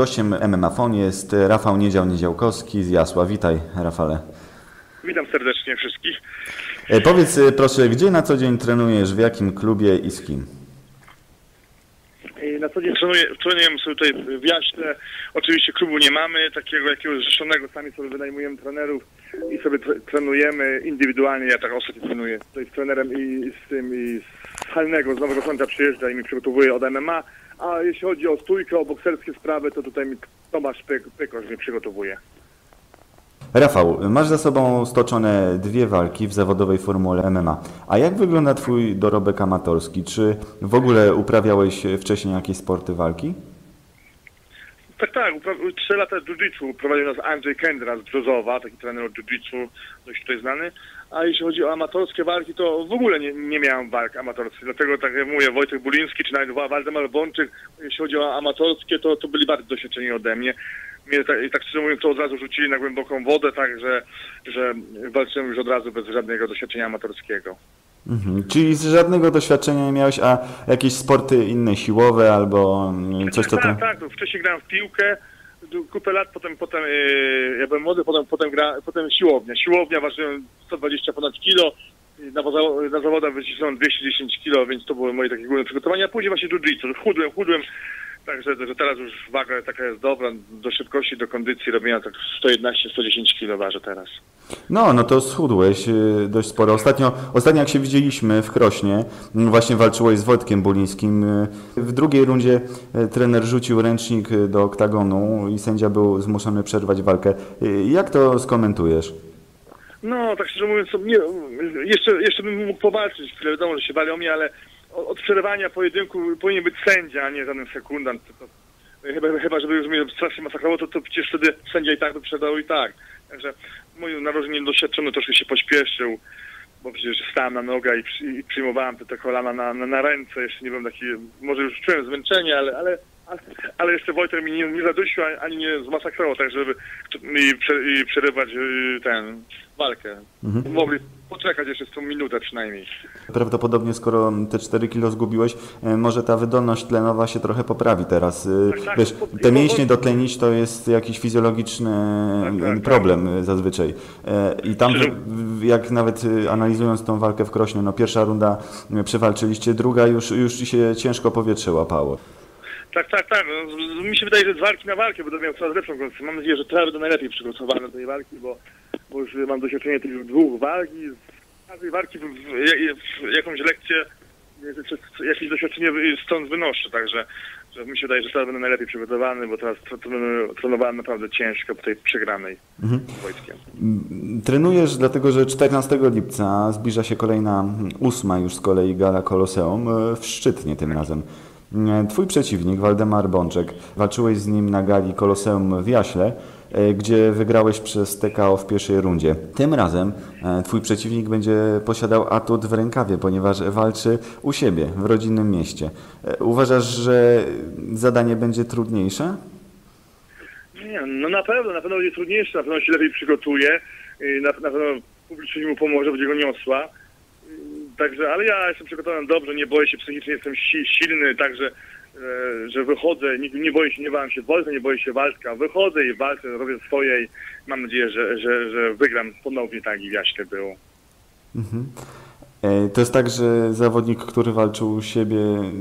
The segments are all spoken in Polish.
Gościem MMA jest Rafał Niedział-Niedziałkowski z Jasła. Witaj, Rafale. Witam serdecznie wszystkich. E, Powiedz e, proszę, gdzie na co dzień trenujesz, w jakim klubie i z kim? I Na co dzień trenuję, trenujemy sobie tutaj w Jaśle. Oczywiście klubu nie mamy, takiego jakiegoś zrzeszonego, sami sobie wynajmujemy trenerów i sobie tre- trenujemy indywidualnie. Ja tak ostatnio trenuję tutaj z trenerem i z tym i z Halnego, z Nowego Sącza przyjeżdża i mi przygotowuje od MMA. A jeśli chodzi o stójkę, o bokserskie sprawy, to tutaj mi Tomasz Pyk, Pykosz mnie przygotowuje. Rafał, masz za sobą stoczone dwie walki w zawodowej formule MMA. A jak wygląda Twój dorobek amatorski? Czy w ogóle uprawiałeś wcześniej jakieś sporty walki? Tak, tak. Trzy lata jiu-jitsu prowadził nas Andrzej Kendra z Brzozowa, taki trener od jiu-jitsu, dość tutaj znany. A jeśli chodzi o amatorskie walki, to w ogóle nie, nie miałem walk amatorskich. Dlatego, tak jak mówię, Wojtek Buliński czy nawet Wa- Waldemar Bączyk, jeśli chodzi o amatorskie, to, to byli bardzo doświadczeni ode mnie. Mnie tak, tak szczerze mówiąc, to od razu rzucili na głęboką wodę, tak, że, że walczyłem już od razu bez żadnego doświadczenia amatorskiego. Mhm. Czyli z żadnego doświadczenia nie miałeś, a jakieś sporty inne, siłowe albo mm, coś, co to... Tak, tak. to Wcześniej grałem w piłkę, kupę lat, potem, potem yy, ja byłem młody, potem, potem, gra, potem siłownia. Siłownia ważyłem 120 ponad kilo, na, na zawodach wycisnąłem 210 kilo, więc to były moje takie główne przygotowania. A później właśnie jiu-jitsu, chudłem, chudłem, także że teraz już waga taka jest dobra, do szybkości, do kondycji robienia tak 111-110 kilo ważę teraz. No, no to schudłeś y, dość sporo. Ostatnio, ostatnio jak się widzieliśmy w Krośnie, m, właśnie walczyłeś z Wojtkiem Bulińskim. y, W drugiej rundzie y, trener rzucił ręcznik do oktagonu i sędzia był zmuszony przerwać walkę. Jak to skomentujesz? No, tak szczerze mówiąc, nie, jeszcze, jeszcze bym mógł powalczyć chwilę, wiadomo, że się wali o mnie, ale od przerywania pojedynku powinien być sędzia, a nie żaden sekundant. To, to, chyba, chyba, żeby już mnie strasznie masakrowało, to, to przecież wtedy sędzia i tak by przedał i tak. Także mój narożnik niedoświadczony troszkę się pośpieszył, bo przecież stałem na nogę i, przy, i przyjmowałem te, te kolana na, na, na ręce, jeszcze nie byłem taki, może już czułem zmęczenie, ale, ale, ale, ale jeszcze Wojtek mi nie, nie zadusił, ani- nie zmasakrował, tak żeby i, prze, i przerywać y, ten walkę. Mogli poczekać jeszcze z tą minutę przynajmniej. Prawdopodobnie skoro te 4 kilo zgubiłeś, y, może ta wydolność tlenowa się trochę poprawi teraz. Y, Tak, tak, Wiesz, te mięśnie dotlenić to jest jakiś fizjologiczny Tak, tak, y, problem y, zazwyczaj. I tam, jak nawet analizując tą walkę w Krośnie, no pierwsza runda przewalczyliście, druga już, już się ciężko powietrze łapało. Tak, tak, tak. No, mi się wydaje, że z walki na walkę będę miał coraz lepszą kondycję. Mam nadzieję, że teraz będę najlepiej przygotowany do tej walki, bo, bo już mam doświadczenie tych dwóch walk i z każdej walki w, w, w, jakąś lekcję, jakieś doświadczenie stąd wynoszę, także że mi się wydaje, że teraz będę najlepiej przygotowany, bo teraz tr- tr- trenowałem naprawdę ciężko po tej przegranej z Wojtkiem. Trenujesz dlatego, że 14 lipca zbliża się kolejna ósma już z kolei gala Koloseum y, w Szczytnie tym razem. Y, Twój przeciwnik, Waldemar Bączek, walczyłeś z nim na gali Koloseum w Jaśle, gdzie wygrałeś przez TKO w pierwszej rundzie. Tym razem y, twój przeciwnik będzie posiadał atut w rękawie, ponieważ walczy u siebie, w rodzinnym mieście. Y, Uważasz, że zadanie będzie trudniejsze? Nie, no na pewno, na pewno będzie trudniejsze, na pewno się lepiej przygotuje, na, na pewno publiczność mu pomoże, będzie go niosła. Także, ale ja jestem przygotowany dobrze, nie boję się psychicznie, jestem si, silny, także, e, że wychodzę, nie, nie boję się, nie bałem się walki, nie boję się walka, wychodzę i walczę, robię swoje i mam nadzieję, że, że, że wygram ponownie tak w Jaśle było. E, To jest tak, że zawodnik, który walczył u siebie,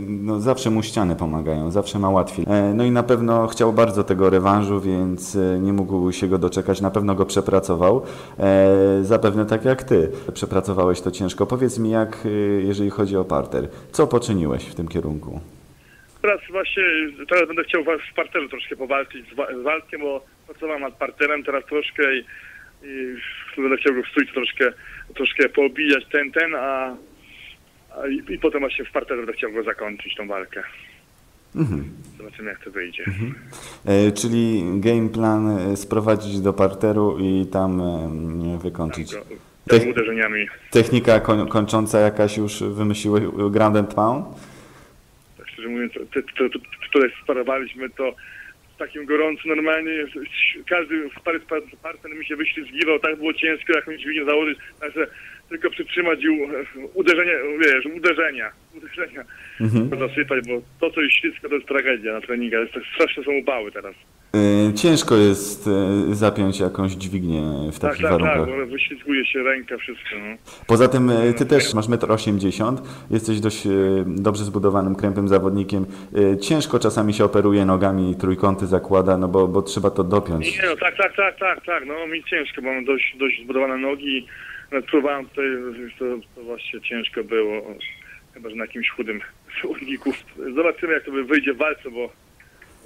no zawsze mu ściany pomagają, zawsze ma łatwiej. E, No i na pewno chciał bardzo tego rewanżu, więc e, nie mógł się go doczekać, na pewno go przepracował. E, Zapewne tak jak ty przepracowałeś to ciężko. Powiedz mi, jak e, jeżeli chodzi o parter, co poczyniłeś w tym kierunku? Teraz właśnie, teraz będę chciał w parterze troszkę powalczyć z, wa- z Waldkiem, bo pracowałem nad parterem teraz troszkę i, i będę chciał go w stójce troszkę, troszkę poobijać ten, ten, a, a i, i potem właśnie w parterze będę chciał go zakończyć, tą walkę. Zobaczymy jak to wyjdzie. E, Czyli game plan e, sprowadzić do parteru i tam e, wykończyć. Go, tymi uderzeniami. Technika koń- kończąca jakaś już wymyśliłeś Grand and Pound? Szczerze mówiąc, tutaj sparowaliśmy to takim gorącym normalnie. Każdy parę partner mi się wyślizgiwał, tak było ciężko jakąś dźwignię założyć, także tylko przytrzymać i uderzenie, wiesz, uderzenia, uderzenia zasypać, bo to co jest ślisko to jest tragedia na treningach, tak straszne są upały teraz. E, Ciężko jest e, zapiąć jakąś dźwignię w Tak, takich tak, tak, warunkach. bo wyślizguje się ręka, wszystko. No. Poza tym e, ty też masz 1,80 m, jesteś dość dobrze zbudowanym, krępym zawodnikiem. Ciężko czasami się operuje nogami, trójkąty zakłada, no bo, bo trzeba to dopiąć. Nie no, tak, tak, tak, tak, tak, no mi ciężko, bo mam dość, dość zbudowane nogi, próbowałem tutaj, to, to właśnie ciężko było, chyba że na jakimś chudym zawodniku. Zobaczymy jak to wyjdzie w walce, bo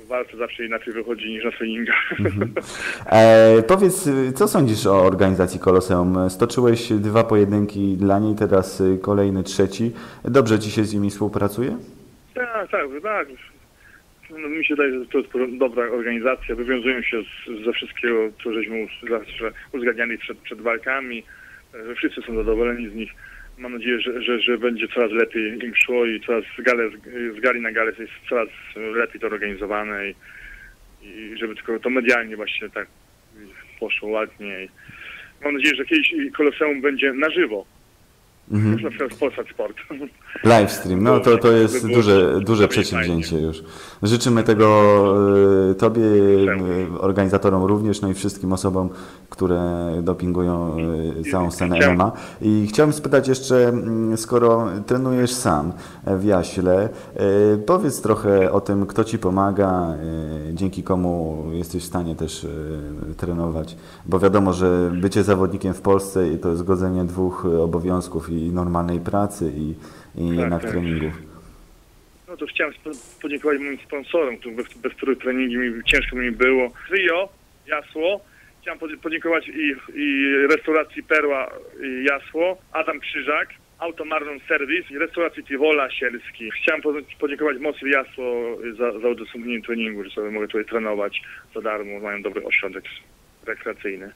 w walce zawsze inaczej wychodzi niż na treningach. E, powiedz, e, co sądzisz o organizacji Koloseum? Stoczyłeś dwa pojedynki dla niej, teraz e, kolejny, trzeci. Dobrze ci się z nimi współpracuje? tak, tak, tak. No, mi się wydaje, że to jest dobra organizacja, wywiązują się z, ze wszystkiego, co żeśmy zawsze uzgadniali przed, przed walkami, że wszyscy są zadowoleni z nich. Mam nadzieję, że, że, że będzie coraz lepiej im szło i coraz z, gale, z gali na galę jest coraz lepiej to organizowane i, i żeby tylko to medialnie właśnie tak poszło ładnie. I mam nadzieję, że kiedyś Koloseum będzie na żywo. Mhm. Na przykład Polsat Sport. Livestream, no to, to jest duże, duże przedsięwzięcie już. Życzymy tego e, Tobie, e, organizatorom również, no i wszystkim osobom, które dopingują e, całą scenę MMA. I chciałem spytać jeszcze, mm, skoro trenujesz sam w Jaśle, powiedz trochę o tym, kto Ci pomaga, dzięki komu jesteś w stanie też trenować, bo wiadomo, że bycie zawodnikiem w Polsce to jest godzenie dwóch obowiązków i normalnej pracy i, i Tak, jednak tak. treningów. No to chciałem podziękować moim sponsorom, bez, bez których treningi mi, ciężko mi było. Trio, Jasło. Chciałem pod- podziękować i, i restauracji Perła i Jasło, Adam Krzyżak, Automarnon Service i restauracji Tiwola Sielski. Chciałem po- podziękować Mocy Jasło za, za udostępnienie treningu, że sobie mogę tutaj trenować za darmo. Mają dobry ośrodek rekreacyjny.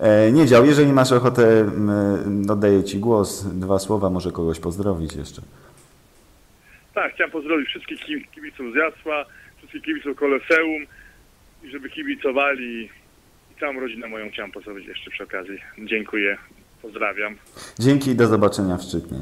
E, nie dział, jeżeli masz ochotę, m, oddaję Ci głos, dwa słowa, może kogoś pozdrowić jeszcze. Tak, chciałem pozdrowić wszystkich ki- kibiców z Jasła, wszystkich kibiców Koloseum i żeby kibicowali i całą rodzinę moją chciałem pozdrowić jeszcze przy okazji. Dziękuję, pozdrawiam. Dzięki i do zobaczenia w Szczytnie.